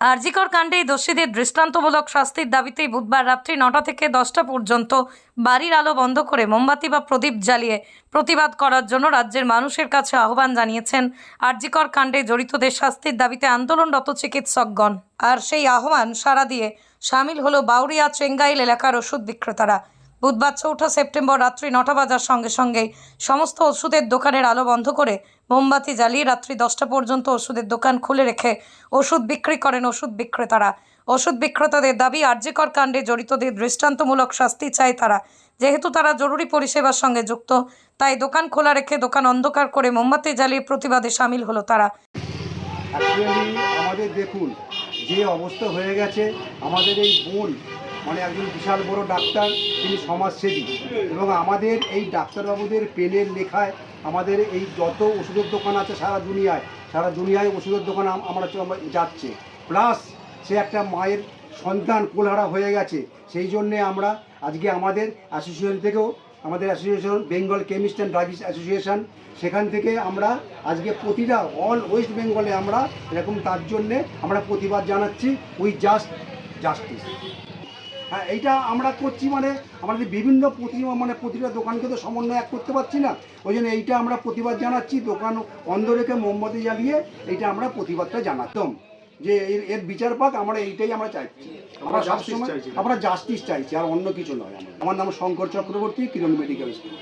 আরজিকর কাণ্ডে দোষীদের দৃষ্টান্তমূলক শাস্তির দাবিতে বুধবার রাত্রি নটা থেকে দশটা পর্যন্ত বাড়ির আলো বন্ধ করে মোমবাতি বা প্রদীপ জ্বালিয়ে প্রতিবাদ করার জন্য রাজ্যের মানুষের কাছে আহ্বান জানিয়েছেন আরজিকর কাণ্ডে জড়িতদের শাস্তির দাবিতে আন্দোলনরত চিকিৎসকগণ। আর সেই আহ্বান সাড়া দিয়ে সামিল হলো বাউরিয়া চেঙ্গাইল এলাকার ওষুধ বিক্রেতারা। বুধবার চৌঠা সেপ্টেম্বর রাত্রি নটা বাজার সঙ্গে সঙ্গেই সমস্ত ওষুধের দোকানের আলো বন্ধ করে মোমবাতি জ্বালিয়ে রাত্রি দশটা পর্যন্ত ওষুধের দোকান খুলে রেখে ওষুধ বিক্রি করেন ওষুধ বিক্রেতারা। ওষুধ বিক্রেতাদের দাবি, আর্যিকর কাণ্ডে জড়িতদের দৃষ্টান্তমূলক শাস্তি চায় তারা। যেহেতু তারা জরুরি পরিষেবার সঙ্গে যুক্ত, তাই দোকান খোলা রেখে দোকান অন্ধকার করে মোমবাতি জ্বালিয়ে প্রতিবাদে সামিল হলো তারা। আমাদের দেখুন, যে অবস্থা হয়ে গেছে, আমাদের এই বোন মানে একজন বিশাল বড় ডাক্তার, তিনি সমাজসেবী। এবং আমাদের এই ডাক্তারবাবুদের পেনের লেখায় আমাদের এই যত ওষুধের দোকান আছে সারা দুনিয়ায় সারা দুনিয়ায় ওষুধের দোকান আমরা যাচ্ছে। প্লাস সে একটা মায়ের সন্তান কোলহারা হয়ে গেছে। সেই জন্যে আমরা আজকে আমাদের অ্যাসোসিয়েশন থেকেও, আমাদের association, Bengal chemist and druggist association, সেখান থেকে আমরা আজকে প্রতিটা অল ওয়েস্ট বেঙ্গলে আমরা এরকম তার জন্যে আমরা প্রতিবাদ জানাচ্ছি, উই জাস্ট জাস্টিস। হ্যাঁ এইটা আমরা করছি মানে আমাদের বিভিন্ন প্রতি মানে প্রতিটা দোকানকে তো সমন্বয় এক করতে পারছি না। ওই জন্য এইটা আমরা প্রতিবাদ জানাচ্ছি দোকান অন্ধ রেখে মোমবাতি জ্বালিয়ে এইটা আমরা প্রতিবাদটা জানাতাম যে এর এর বিচার পাক আমরা এইটাই আমরা চাইছি। আমরা সবসময় আমরা জাস্টিস চাইছি আর অন্য কিছু নয়। আমার আমার নাম শঙ্কর চক্রবর্তী কিরণ মেডিকেল স্কুল।